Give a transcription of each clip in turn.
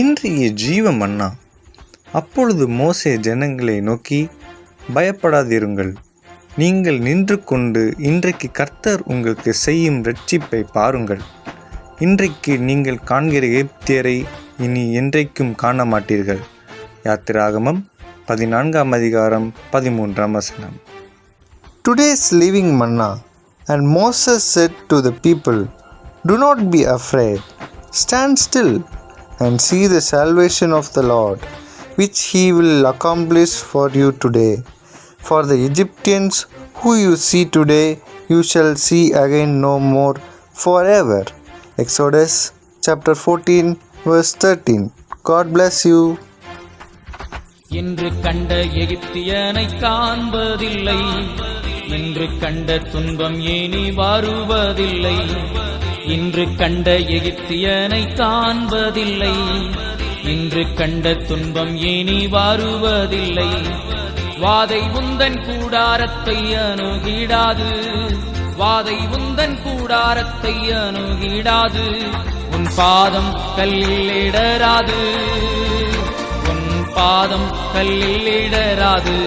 இன்றைய ஜீவ மன்னா அப்பொழுது மோசே ஜனங்களை நோக்கி பயப்படாதிருங்கள். நீங்கள் நின்று கொண்டு இன்றைக்கு கர்த்தர் உங்களுக்கு செய்யும் ரட்சிப்பை பாருங்கள். இன்றைக்கு நீங்கள் காண்கிற எப்தியரை இனி என்றைக்கும் காண மாட்டீர்கள் யாத்திராகமம் பதினான்காம் அதிகாரம் பதிமூன்றாம் வசனம். Today's living manna and Moses said to the people do not be afraid stand still and see the salvation of the Lord, which he will accomplish for you today. For the Egyptians who you see today, you shall see again no more forever. Exodus chapter 14, verse 13. God bless you. இன்று கண்ட எகிப்தியனை காண்பதில்லை இன்று கண்ட துன்பம் any வருவதில்லை இன்று கண்ட எகிப்தியனை காண்பதில்லை. இன்று கண்ட துன்பம் ஏனி வருவதில்லை. வாதை உந்தன் கூடாரத்தை அணுகிடாது. வாதை உந்தன் கூடாரத்தை அணுகிடாது. உன் பாதம் கல்லில் இடராது. உன் பாதம் கல்லில் இடராது.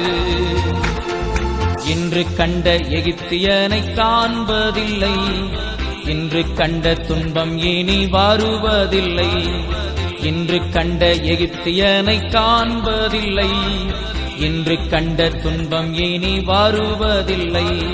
இன்று கண்ட எகிப்தியனை காண்பதில்லை. இன்று கண்ட துன்பம் இனி வருவதில்லை. இன்று கண்ட எகிப்தியனை காண்பதில்லை. இன்று கண்ட துன்பம் இனி வருவதில்லை.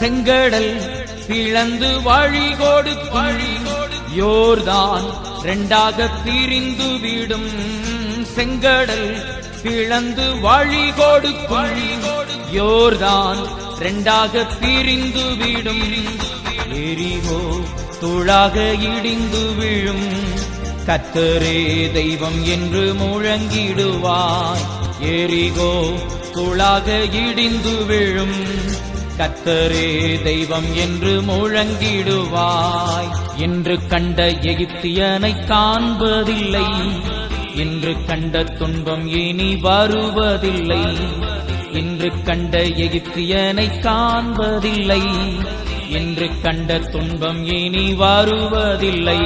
செங்கடல் பிளந்து வழி கொடுக்கும் யோர்தான் ரெண்டாக பிரிந்து விடும். செங்கடல் பிளந்து வழி கொடுக்கும் யோர்தான் ரெண்டாக பிரிந்து விடும். எரிவோ துளாக இடிந்து விழும். கத்தரே தெய்வம் என்று முழங்கிடுவாய். எரிகோ துளாக இடிந்து விழும். கத்தரே தெய்வம் என்று முழங்கிடுவாய். என்று கண்ட எகிப்தியனை காண்பதில்லை. என்று கண்ட துன்பம் இனி வருவதில்லை. என்று கண்ட எகிப்தியனை காண்பதில்லை. என்று கண்ட துன்பம் இனி வருவதில்லை.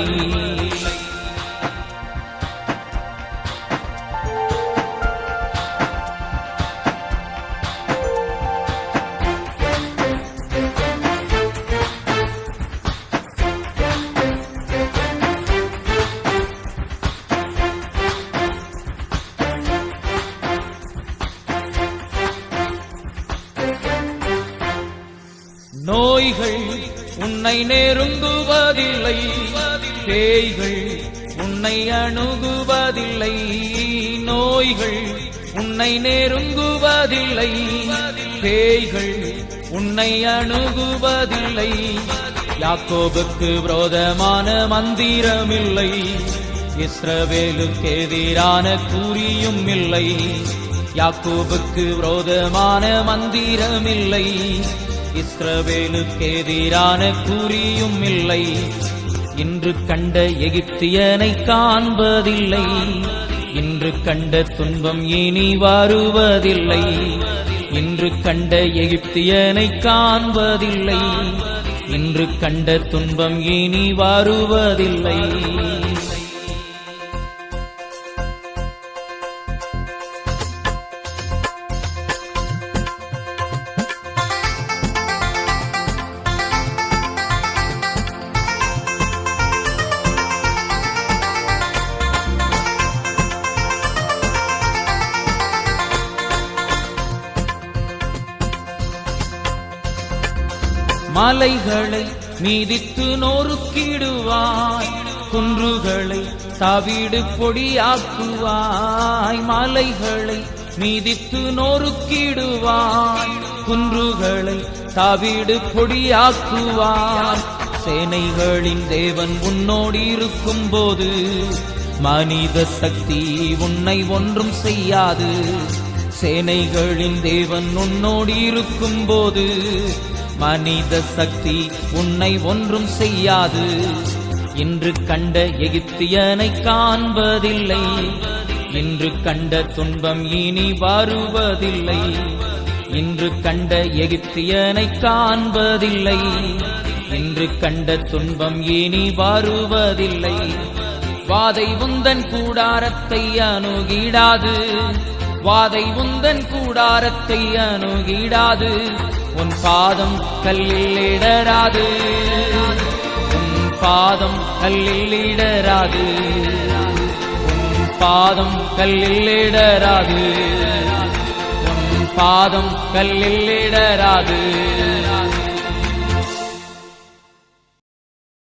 பொய்கள் உன்னை நெருங்குவதில்லை. பேய்கள் உன்னை அணுகுவதில்லை. நோய்கள் உன்னை நெருங்குவதில்லை. பேய்கள் உன்னை அணுகுவதில்லை. யாக்கோபுக்கு விரோதமான மந்திரமில்லை. இஸ்ரவேலுக்கு எதிரான கூறியும் இல்லை யாக்கோபுக்கு விரோதமான மந்திரமில்லை. இஸ்ரவேலுக்கு எதிரான கூறியும் இல்லை. இன்று கண்ட எகிப்தியனை காண்பதில்லை. இன்று கண்ட துன்பம் இனி வருவதில்லை. இன்று கண்ட எகிப்தியனை காண்பதில்லை. இன்று கண்ட துன்பம் இனி வருவதில்லை. மலைகளை மீதித்து நோறுக்கிடுவாய் குன்றுகளை தவிடு பொடியாக்குவாய் மலைகளை மீதித்து நோறுக்கிடுவாய் குன்றுகளை தவிடு பொடியாக்குவாய். சேனைகளின் தேவன் உன்னோடு இருக்கும் போது மனித சக்தி உன்னை ஒன்றும் செய்யாது. சேனைகளின் தேவன் உன்னோடு இருக்கும் போது மனித சக்தி உன்னை ஒன்றும் செய்யாது. இன்று கண்ட எகிப்தியனை காண்பதில்லை. இன்று கண்ட துன்பம் இனி வருவதில்லை. இன்று கண்ட எகிப்தியனை காண்பதில்லை. இன்று கண்ட துன்பம் இனி வருவதில்லை. வாதை உந்தன் கூடாரத்தை அணுகிடாது. வாதை உந்தன் கூடாரத்தை அணுகிடாது. உன் பாதம் கல்லில் இடராது. உன் பாதம் கல்லில் இடராது. உன் பாதம் கல்லில் இடராது. உன் பாதம் கல்லில் இடராது.